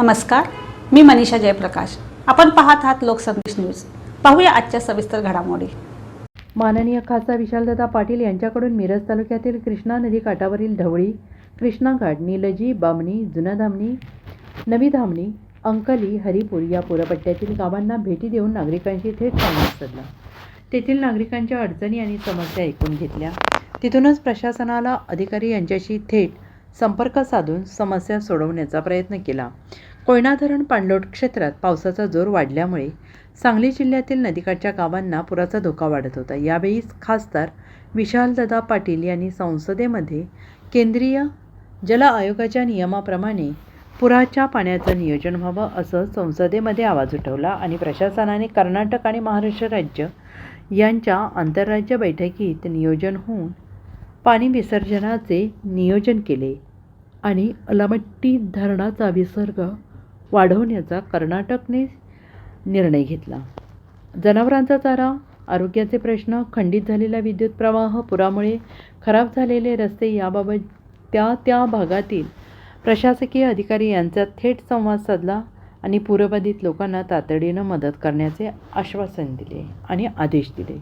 नमस्कार मी मनीषा जयप्रकाश. आपण पाहत आहात लोकसंदेश न्यूज. पाहूया आजच्या सविस्तर घडामोडी. माननीय खासदार विशालदादा पाटील यांच्याकडून मिरज तालुक्यातील कृष्णा नदी काठावरील ढवळी कृष्णाघाट निलजी बामणी जुना धामणी नवी धामणी अंकली हरिपूर या पूरपट्ट्यातील गावांना भेटी देऊन नागरिकांशी थेट संवाद साधला तेथील नागरिकांच्या अडचणी आणि समस्या ऐकून घेतल्या. तिथूनच प्रशासनाला अधिकारी यांच्याशी थेट संपर्क साधून समस्या सोडवण्याचा प्रयत्न केला. कोयना धरण पाणलोट क्षेत्रात पावसाचा जोर वाढल्यामुळे सांगली जिल्ह्यातील नदीकाठच्या गावांना पुराचा धोका वाढत होता. यावेळी खासदार विशालदादा पाटील यांनी संसदेमध्ये केंद्रीय जल आयोगाच्या नियमाप्रमाणे पुराच्या पाण्याचं नियोजन व्हावं असं संसदेमध्ये आवाज उठवला आणि प्रशासनाने कर्नाटक आणि महाराष्ट्र राज्य यांच्या आंतरराज्य बैठकीत नियोजन होऊन पाणी विसर्जनाचे नियोजन केले. आणि अलमट्टी धरणाचा विसर्ग वाढवण्याचा कर्नाटकने निर्णय घेतला. जनावरांचा चारा आरोग्याचे प्रश्न खंडित झालेला विद्युत प्रवाह पुरामुळे खराब झालेले रस्ते याबाबत त्या त्या भागातील प्रशासकीय अधिकारी यांचा थेट संवाद साधला आणि पूरबाधित लोकांना तातडीनं मदत करण्याचे आश्वासन दिले आणि आदेश दिले.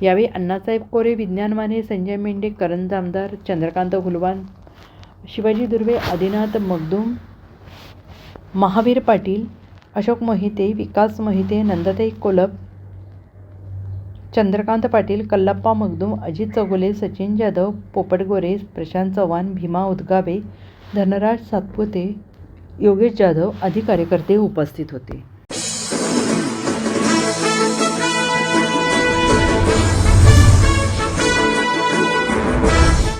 यावेळी अण्णासाहेब कोरे विज्ञान माने संजय मेंढे करण जामदार चंद्रकांत गुलवान शिवाजी दुर्वे आदिनाथ मगदूम महावीर पाटील अशोक मोहिते विकास मोहिते नंदाताई कोलप चंद्रकांत पाटील कल्लप्पा मगदूम अजित चौगुले सचिन जाधव पोपट गोरे प्रशांत चव्हाण भीमा उदगावे धनराज सातपुते योगेश जाधव आदी कार्यकर्ते उपस्थित होते.